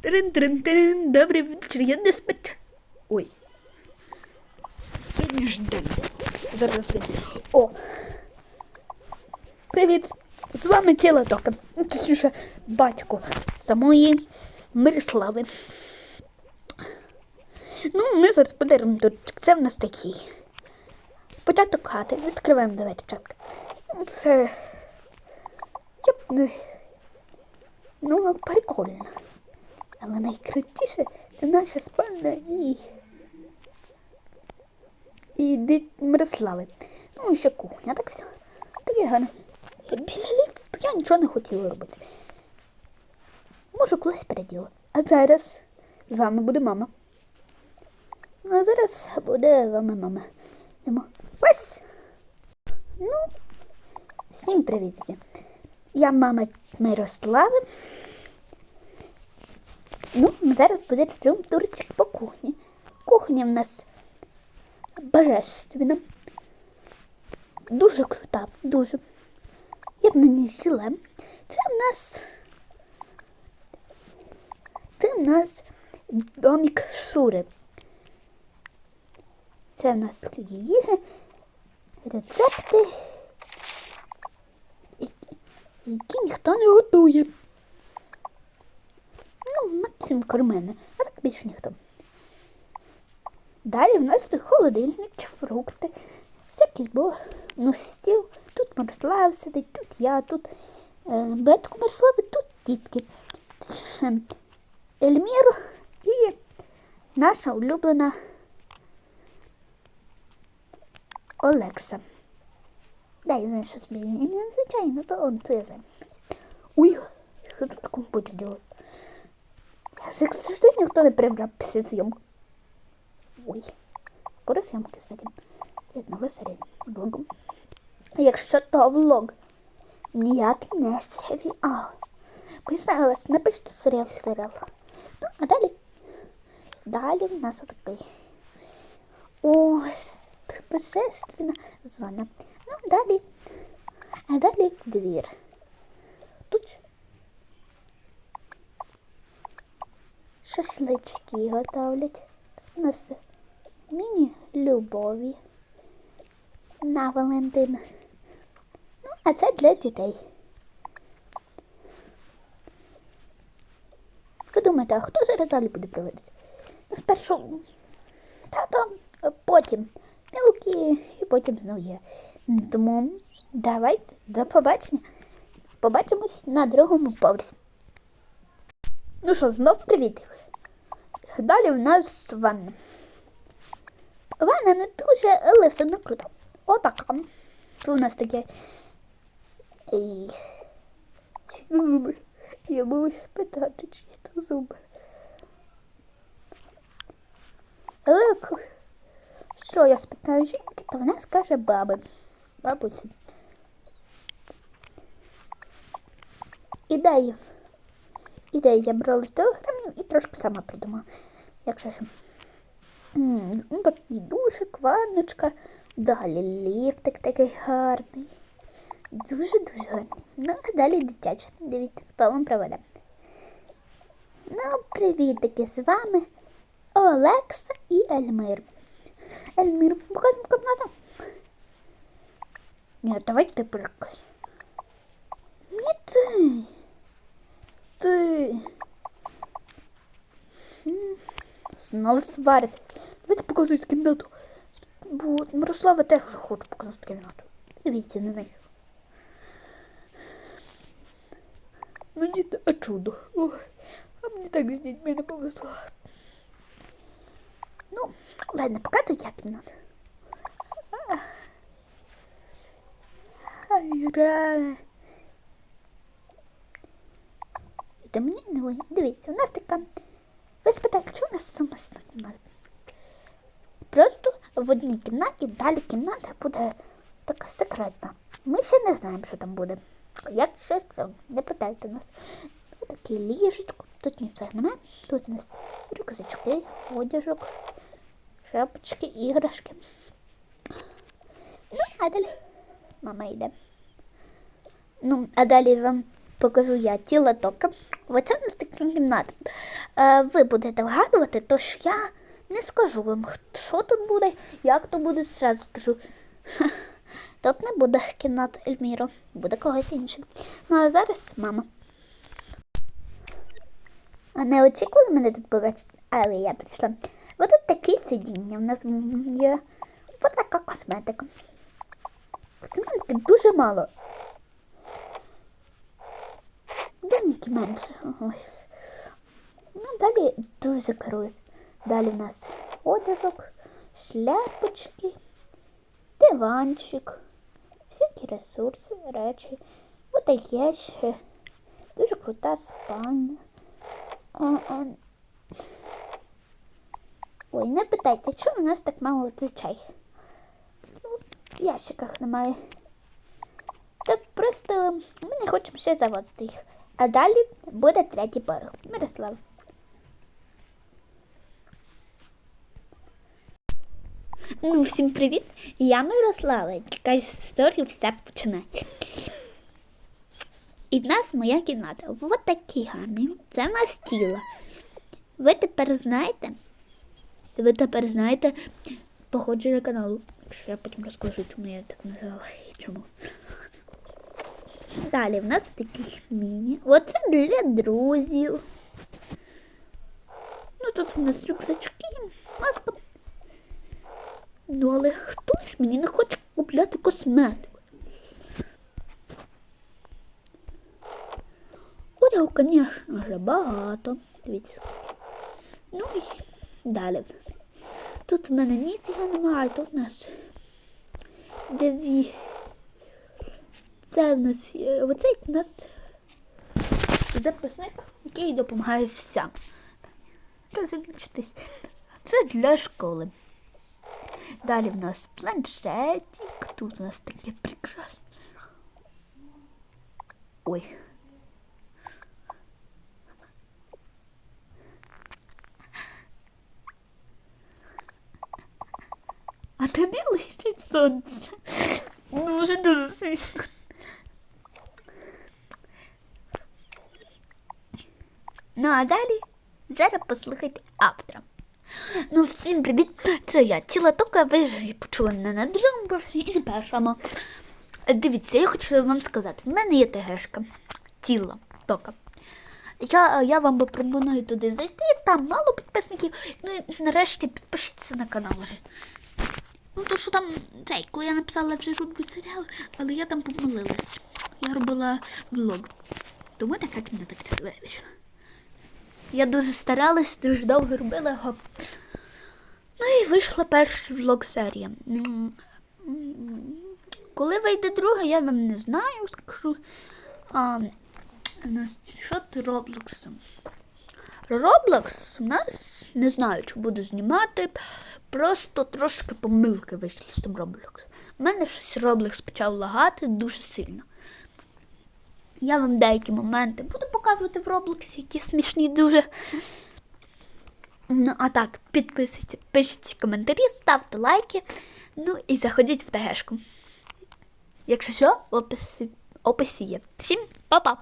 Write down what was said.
трин трин трин Добрий вечір, я диспетчер. Ой. Сьогодні ж день. Зараз день. О. Привіт. З вами ціла тока. Ну, Точніше, батько самої Мирослави. Ну, ми зараз подаримо турчик. Це в нас такий. Початок хати. Відкриваємо двері чатка. Це. Я б не. Ну, прикольно. Але найкрутіше це наша спальня і. І дит Мирослави. Ну і ще кухня, так все. Таке гарно. Біля ліфту я нічого не хотіла робити. Може, колись переділа. А зараз з вами буде мама. Ну, а зараз буде вами мама. Йдемо. Ось. Ну, всім привіт. Я мама Мирослави. Ну, зараз буде турчик по кухні. Кухня в нас божественна. Дуже крута, дуже. Я б на ній жила. Це в нас. Це в нас домик Шури. Це в нас їжа, рецепти, які ніхто не готує. Ну, максимум кармени, а так більше ніхто. Далі в нас тут холодильник, фрукти, всякий бо ну, стіл. Тут Мирослав сидить, тут я, тут е, Бетко Мирослави, тут дітки. Ще Ельмір і наша улюблена Олекса. Да, я знаю, що собі ім'я звичайно, то он то я знаю. Ой, що тут компотик делает? Завжди ніхто не прибрав після зйомки. Ой, скоро з этим. Одного серії влогом. Якщо то влог, ніяк не серіал. Писалась, напишіть серіал, серіал. Ну, а далі? Далі в нас отакий. Ось, божественна зона. Ну, далі. А далі двір. Тут шашлички готовлять. У нас міні-любові на Валентин. Ну, а це для дітей. Ви думаєте, а хто зараз далі буде проводити? Ну, спершу тато, потім мілки і потім знову я. Тому давайте до побачення. Побачимось на другому поверсі. Ну що, знов привіт. Далі в нас ванна. Ванна не дуже, але все одно круто. Отака. Це у нас таке. Зуби. Я боюсь спитати, чи то зуби. Але що я спитаю жінки, то вона скаже баби. Бабусі. Ідеї. Ідеї я брала з телеграмів і трошки сама придумала. Якщо що. М, Ну, такий душик, ванночка. Далі ліфтик такий гарний. Дуже-дуже гарний. Ну, а далі дитяче. Дивіться, хто вам проведе. Ну, привітики з вами Олекса і Ельмир. Ельмир, показуємо кімнату. Ні, давайте ти приказ. Ні ти. Ти. Знову сварить. Давайте показують кімнату. Бо Мирослава теж хоче показати кімнату. Дивіться на неї. Ну діти, а чудо. Ой, а мені так з дітьми не повезло. Ну, ладно, показуй я кімнату. Ай, реально. Та мені не ви- Дивіться, у нас така. Ви спитаєте, що у нас сумісна кімната? Просто в одній кімнаті далі кімната буде така секретна. Ми ще не знаємо, що там буде. Як ще що, не питайте нас. Ось таке ліжечко. Тут нічого немає. Тут у нас рюкзачки, одяжок, шапочки, іграшки. Ну, а далі мама йде. Ну, а далі вам покажу я тіло тока. Оце в нас така кімната. Е, ви будете вгадувати, тож я не скажу вам, що тут буде, як то буде, зразу кажу. Тут не буде кімната Ельміро, буде когось інший. Ну а зараз мама. А не очікували мене тут побачити, але я прийшла. Ось тут такі сидіння. У нас є ось така косметика. Косметики дуже мало. Деякі менше. Ой. Ну, далі дуже круто. Далі в нас одяжок, шляпочки, диванчик, всякі ресурси, речі. Ось є ще дуже крута спальня. Ой, не питайте, чому у нас так мало речей? Ну, в ящиках немає. Та просто ми не хочемо ще завозити їх. А далі буде третій порог. Мирослав. Ну, всім привіт! Я Мирослава, яка з історії все починає. І в нас моя кімната. Ось такі гарні. Це в нас тіло. Ви тепер знаєте? Ви тепер знаєте походження каналу. Якщо я потім розкажу, чому я так назвала і чому. Далі в нас такі міні. Оце для друзів. Ну тут у нас рюкзачки, маска. Ну, але хтось мені не хоче купляти косметику. Одягу, звісно, вже багато. Дивіться. скільки. Ну і далі. Тут в мене ніфіга немає, тут у нас дві. Це в нас є- оцей у нас записник, який допомагає всім. Розумічтесь. Це для школи. Далі в нас планшетик. Тут у нас таке прекрасне. Ой. А тобі личить сонце. Вже дуже смішно. Ну, а далі зараз послухайте автора. Ну, всім привіт! Це я Тіла Тока, ви ж почули мене на другому і на першому. Дивіться, я хочу вам сказати, в мене є ТГшка. Тіло Тока. Я, я вам пропоную туди зайти, там мало підписників. Ну і нарешті підпишіться на канал вже. Ну, то що там, цей, коли я написала вже роблю серіал, але я там помилилась. Я робила влог. Тому така кімната красива вийшла. Я дуже старалась, дуже довго робила його. Ну і вийшла перший влог серія. М, м, Коли вийде друга, я вам не знаю, скажу. А, що ти Роблоксом? Роблокс у нас не знаю, чи буду знімати. Просто трошки помилки вийшли з тим Роблокс. У мене щось Роблокс почав лагати дуже сильно. Я вам деякі моменти буду показувати в Роблоксі, які смішні дуже. Ну, а так, підписуйтесь, пишіть коментарі, ставте лайки. Ну і заходіть в ТГшку. Якщо що, в описі, описі є. Всім па-па!